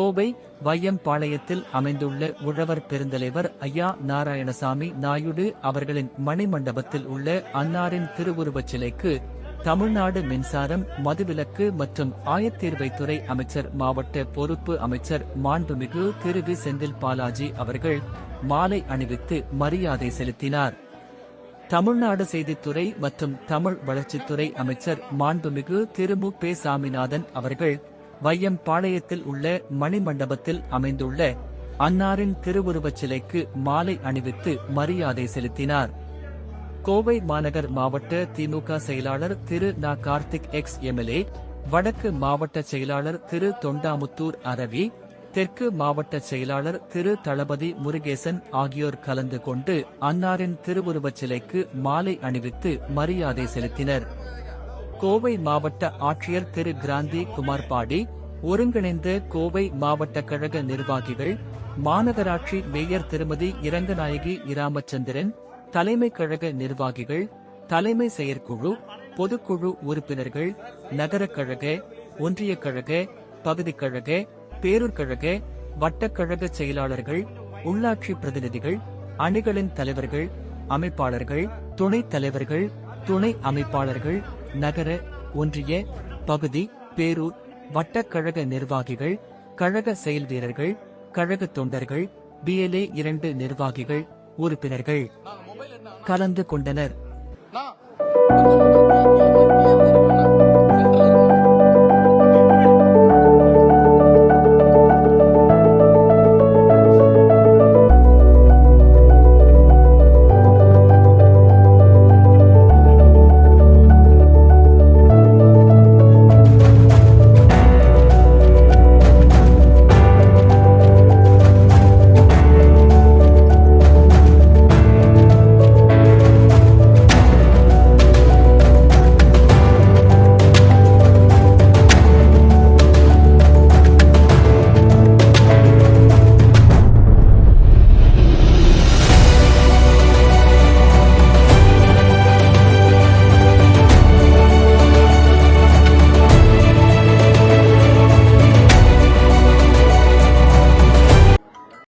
கோவை வையம்பாளையத்தில் அமைந்துள்ள உழவர் பெருந்தலைவர் ஐயா நாராயணசாமி நாயுடு அவர்களின் மணிமண்டபத்தில் உள்ள அன்னாரின் திருவுருவச் சிலைக்கு தமிழ்நாடு மின்சாரம் மதுவிலக்கு மற்றும் ஆயத்தீர்வைத்துறை அமைச்சர் மாவட்ட பொறுப்பு அமைச்சர் மாண்புமிகு திரு. வி. செந்தில் பாலாஜி அவர்கள் மாலை அணிவித்து மரியாதை செலுத்தினார். தமிழ்நாடு செய்தித்துறை மற்றும் தமிழ் வளர்ச்சித்துறை அமைச்சர் மாண்புமிகு திரு. மு. பே. சாமிநாதன் அவர்கள் வையம்பாளையத்தில் உள்ள மணிமண்டபத்தில் அமைந்துள்ள அன்னாரின் திருவுருவச் சிலைக்கு மாலை அணிவித்து மரியாதை செலுத்தினார். கோவை மாநகர் மாவட்ட திமுக செயலாளர் திரு நா கார்த்திக் எக்ஸ் எம்எல்ஏ வடக்கு மாவட்ட செயலாளர் திரு தொண்டாமுத்தூர் அரவி தெற்கு மாவட்ட செயலாளர் திரு தளபதி முருகேசன் ஆகியோர் கலந்து கொண்டு அன்னாரின் திருவுருவச் சிலைக்கு மாலை அணிவித்து மரியாதை செலுத்தினர். கோவை மாவட்ட ஆட்சியர் திரு. கிராந்தி குமார் பாடி ஒருங்கிணைந்த கோவை மாவட்ட கழக நிர்வாகிகள் மாநகராட்சி மேயர் திருமதி இரங்கநாயகி இராமச்சந்திரன் தலைமை கழக நிர்வாகிகள் தலைமை செயற்குழு பொதுக்குழு உறுப்பினர்கள் நகர கழக ஒன்றிய கழக பகுதி கழக பேரூர் கழக வட்டக்கழக செயலாளர்கள் உள்ளாட்சி பிரதிநிதிகள் அணிகளின் தலைவர்கள் அமைப்பாளர்கள் துணைத் தலைவர்கள் துணை அமைப்பாளர்கள் நகர ஒன்றிய பகுதி பேரூர் வட்டக்கழக நிர்வாகிகள் கழக செயல் வீரர்கள் கழக தொண்டர்கள் பிஎல்ஏ இரண்டு நிர்வாகிகள் உறுப்பினர்கள். கலந்து கொண்டனர்.